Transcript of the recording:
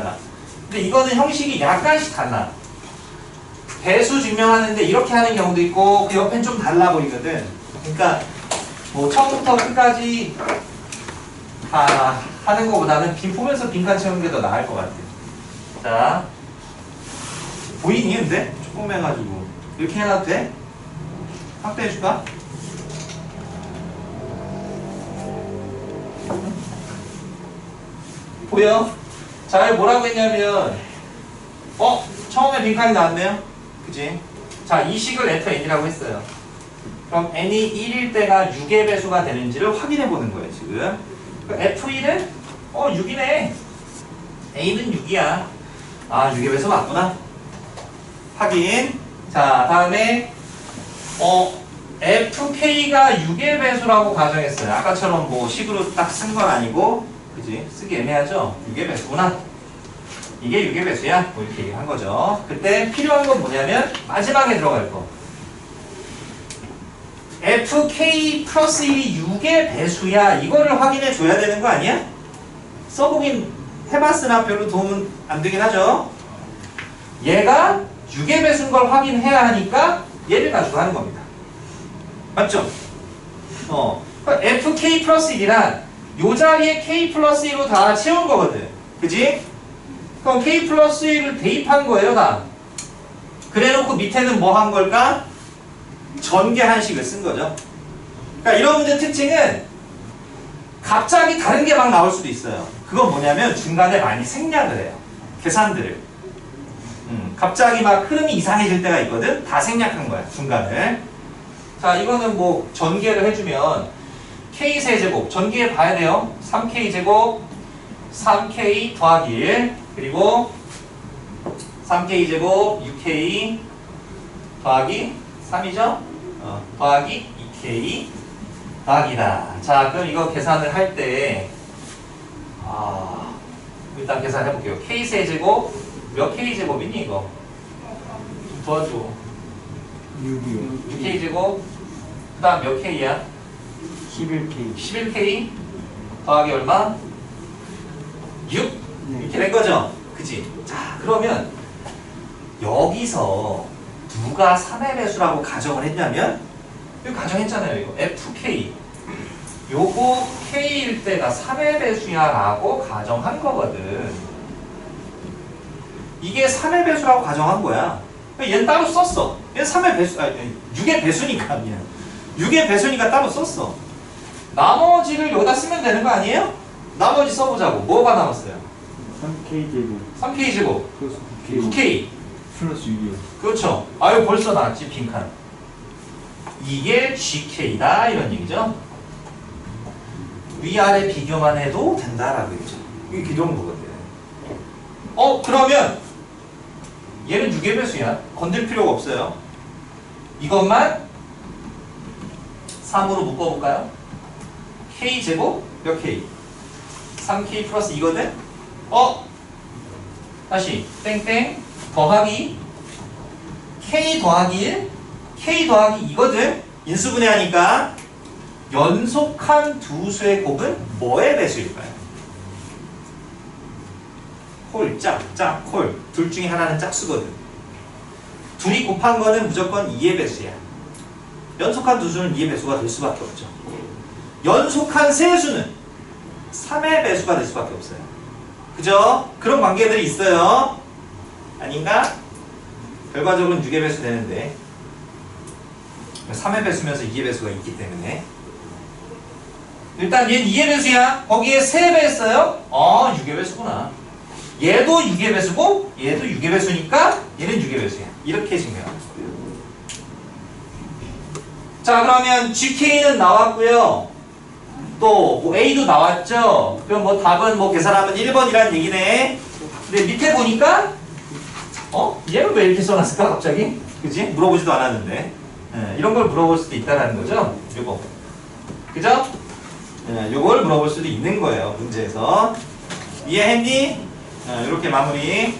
달라. 근데 이거는 형식이 약간씩 달라. 배수 증명하는데 이렇게 하는 경우도 있고 그 옆엔 좀 달라 보이거든. 그러니까 뭐 처음부터 끝까지 다 하는 것보다는 빈 보면서 빈칸 채우는 게 더 나을 것 같아. 자, 보이니 근데 조금 해가지고 이렇게 해놔도 돼? 확대해줄까? 보여? 자, 뭐라고 했냐면 어? 처음에 빈칸이 나왔네요? 그지? 자, 이 식을 레터 n이라고 했어요. 그럼 n이 1일 때가 6의 배수가 되는지를 확인해 보는 거예요, 지금. f1은 어, 6이네. a는 6이야. 아, 6의 배수 맞구나. 확인. 자, 다음에 어, fk가 6의 배수라고 가정했어요. 아까처럼 뭐 식으로 딱 쓴 건 아니고, 그지? 쓰기 애매하죠? 6의 배수구나. 이게 6의 배수야? 뭐 이렇게 얘기한 거죠. 그때 필요한 건 뭐냐면, 마지막에 들어갈 거. fk 플러스 1이 6의 배수야. 이거를 확인해 줘야 되는 거 아니야? 써보긴 해봤으나 별로 도움은 안 되긴 하죠. 얘가 6의 배수인 걸 확인해야 하니까 얘를 가지고 하는 겁니다. 맞죠? 어. 그러니까 fk 플러스 1이란 요 자리에 k 플러스 1로 다 채운 거거든. 그지? 그럼 k 플러스 1을 대입한 거예요, 다. 그래 놓고 밑에는 뭐 한 걸까? 전개 한식을 쓴 거죠. 그러니까 이런 문제 특징은 갑자기 다른 게 막 나올 수도 있어요. 그건 뭐냐면 중간에 많이 생략을 해요. 계산들을. 음, 갑자기 막 흐름이 이상해질 때가 있거든. 다 생략한 거야, 중간을. 자, 이거는 뭐 전개를 해주면 k 세제곱 전개해 봐야 돼요. 3k 제곱 3k 더하기 1 그리고 3k 제곱 6k 더하기 3이죠? 어, 더하기 2k 더하기다. 자, 그럼 이거 계산을 할 때, 아, 일단 계산해 볼게요. k 세제곱 몇 k 제곱이니 이거? 좀 도와줘. 6이요. 6k 제곱 그 다음 몇 k야? 11K. 11k 더하기 얼마? 6? 네. 이렇게 된 거죠? 그치? 자 그러면 여기서 누가 3의 배수라고 가정을 했냐면 이거 가정했잖아요 이거 fk 요거 k일 때가 3의 배수야 라고 가정한 거거든 이게 3의 배수라고 가정한 거야 얘는 따로 썼어 얘는 3의 배수 아니 6의 배수니까 그냥 6의 배수니까 따로 썼어 나머지를 여기다 쓰면 되는 거 아니에요? 나머지 써보자고 뭐가 남았어요? 3K 제곱. 3K 제곱 플러스 9K. 9K 플러스 6이요. 그렇죠 아유 벌써 나왔지 빈칸 이게 GK다 이런 얘기죠 위아래 비교만 해도 된다라고 했죠 이게 기존 거거든 어 그러면 얘는 6의 배수야 건들 필요가 없어요 이것만 3으로 묶어볼까요? K제곱 몇 K? 3K 플러스 이거든? 어? 다시 땡땡 더하기 K 더하기 1 K 더하기 이거든? 인수분해하니까 연속한 두 수의 곱은 뭐의 배수일까요? 홀, 짝, 짝, 홀. 둘 중에 하나는 짝수거든. 둘이 곱한 거는 무조건 2의 배수야. 연속한 두 수는 2의 배수가 될 수밖에 없죠. 연속한 세 수는 3의 배수가 될 수밖에 없어요. 그죠? 그런 관계들이 있어요. 아닌가? 결과적으로는 6의 배수 되는데 3의 배수면서 2의 배수가 있기 때문에 일단 얘는 2의 배수야. 거기에 3배 했어요. 어, 6의 배수구나. 얘도 6의 배수고 얘도 6의 배수니까 얘는 6의 배수야. 이렇게 거예요. 자, 그러면 GK는 나왔고요. 또 뭐 A도 나왔죠. 그럼 뭐 답은 뭐 계산하면 1번이라는 얘기네. 근데 밑에 보니까 어? 얘는 왜 이렇게 써놨을까 갑자기? 그지? 물어보지도 않았는데 예, 이런 걸 물어볼 수도 있다는 거죠. 요거 그죠? 예, 요걸 물어볼 수도 있는 거예요 문제에서 이해했니? 예, 이렇게 마무리